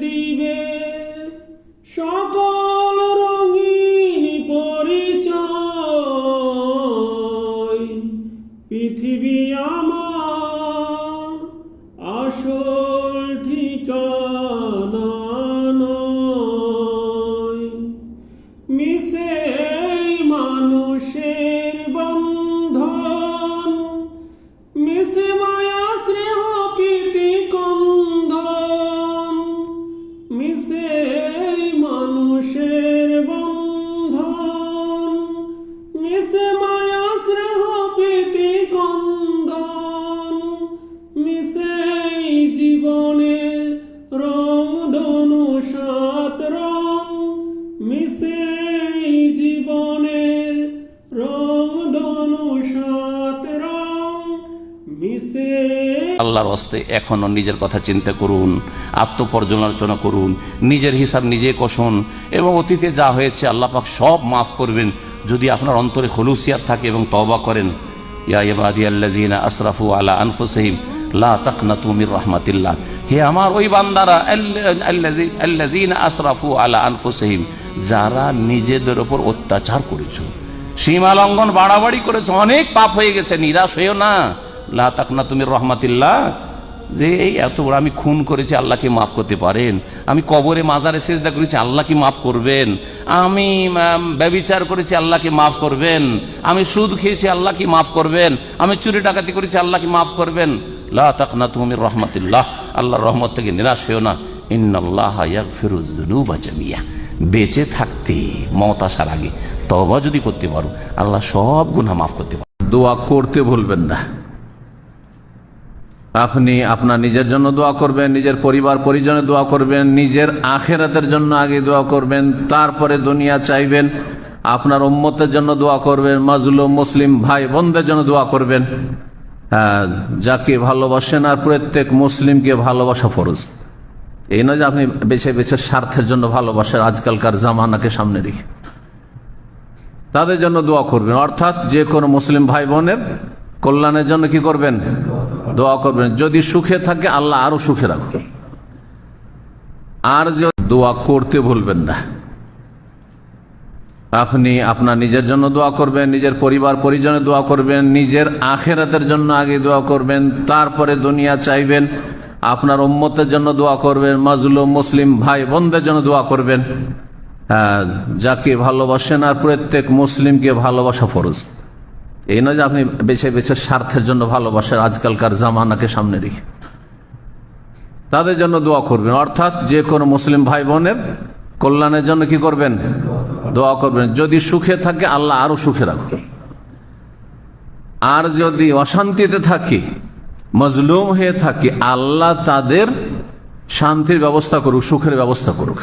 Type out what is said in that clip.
দিবে। সকল রঙিন পরিচয়। পৃথিবী আমার আসল আল্লাহর হস্তে এখনও নিজের কথা চিন্তা করুন, আত্মপর্যালোচনা করুন, নিজের হিসাব নিজে কষুন এবং অতীতে যা হয়েছে আল্লাহ পাক সব মাফ করবেন। যদি আপনার অন্তরে হলুসিয়াত থাকে এবং তওবা করেন, ইয়া ইবাদি আলা আনফুসিহিম, লা তাকনাতু মির রাহমাতিল্লাহ। হে আমার ওই বান্দারা আল্লাযীনা আসরাফু আলা আনফুসিহিম, যারা নিজেদের উপর অত্যাচার করেছ সীমা লঙ্ঘন বাড়াবাড়ি করেছ, অনেক পাপ হয়ে গেছে, নিরাশ হয়েও না। লা তুমি রহমাতিল্লাহ। যে এই এত বড় আমি খুন করেছি, আল্লাহ কি মাফ করতে পারেন? আমি কবরে মাজারে সেজদা করেছি, আল্লাহ কি মাফ করবেন? আমি ব্যভিচার করেছি, আল্লাহ কি মাফ করবেন? আমি সুদ খেয়েছি, আল্লাহ কি মাফ করবেন? আমি চুরি ডাকাতি করেছি, আল্লাহ কি মাফ করবেন? লা তাকনা তুমি রহমাতিল্লাহ। আল্লাহর রহমত থেকে নিরাশ হয়েও না। ইন্নাল্লাহ ইয়াগফিরুজ যুনুবা জামিয়া। বেঁচে থাকতে মত আসার আগে তবা যদি করতে পারো, আল্লাহ সব গুনাহ মাফ করতে পারো। দোয়া করতে ভুলবেন না। আপনি আপনার নিজের জন্য দোয়া করবেন, নিজের পরিবার, পরিজনের দোয়া করবেন, নিজের আখেরাতের জন্য আগে দোয়া করবেন, তারপরে দুনিয়া চাইবেন, আপনার উম্মতের জন্য দোয়া করবেন, মাজলুম, মুসলিম ভাই বোনদের জন্য দোয়া করবেন। যাকে ভালোবাসেন আর প্রত্যেক মুসলিমকে ভালোবাসা ফরজ। এই নয় যে আপনি বেছে বেছে স্বার্থের জন্য ভালোবাসেন, আজকালকার জামানাকে সামনে রেখে। তাদের জন্য দোয়া করবেন। অর্থাৎ যে কোনো মুসলিম ভাই বোনের কল্যাণের জন্য কি করবেন? দোয়া করবেন। যদি সুখে থাকে আল্লাহ আরও সুখে রাখুন। আর দোয়া করতে ভুলবেন না। আপনি আপনার নিজের জন্য দোয়া করবেন নিজের পরিবার পরিজনের দোয়া করবেন নিজের আখেরাতের জন্য আগে দোয়া করবেন তারপরে দুনিয়া চাইবেন আপনার উম্মতের জন্য দোয়া করবেন মাজলুম মুসলিম ভাই বোনদের জন্য দোয়া করবেন। হ্যাঁ, যাকে ভালোবাসেন আর প্রত্যেক মুসলিমকে ভালোবাসা ফরজ। এই নয় যে আপনি বেছে বেছে স্বার্থের জন্য ভালোবাসেন, আজকালকার জামানাকে সামনে রেখে। তাদের জন্য দোয়া করবেন। অর্থাৎ যে কোনো মুসলিম ভাই বোনের কল্যাণের জন্য কি করবেন? দোয়া করবেন। যদি সুখে থাকে, আল্লাহ আরও সুখে রাখুন আর যদি অশান্তিতে থাকি, মজলুম হয়ে থাকি, আল্লাহ তাদের শান্তির ব্যবস্থা করুক, সুখের ব্যবস্থা করুক।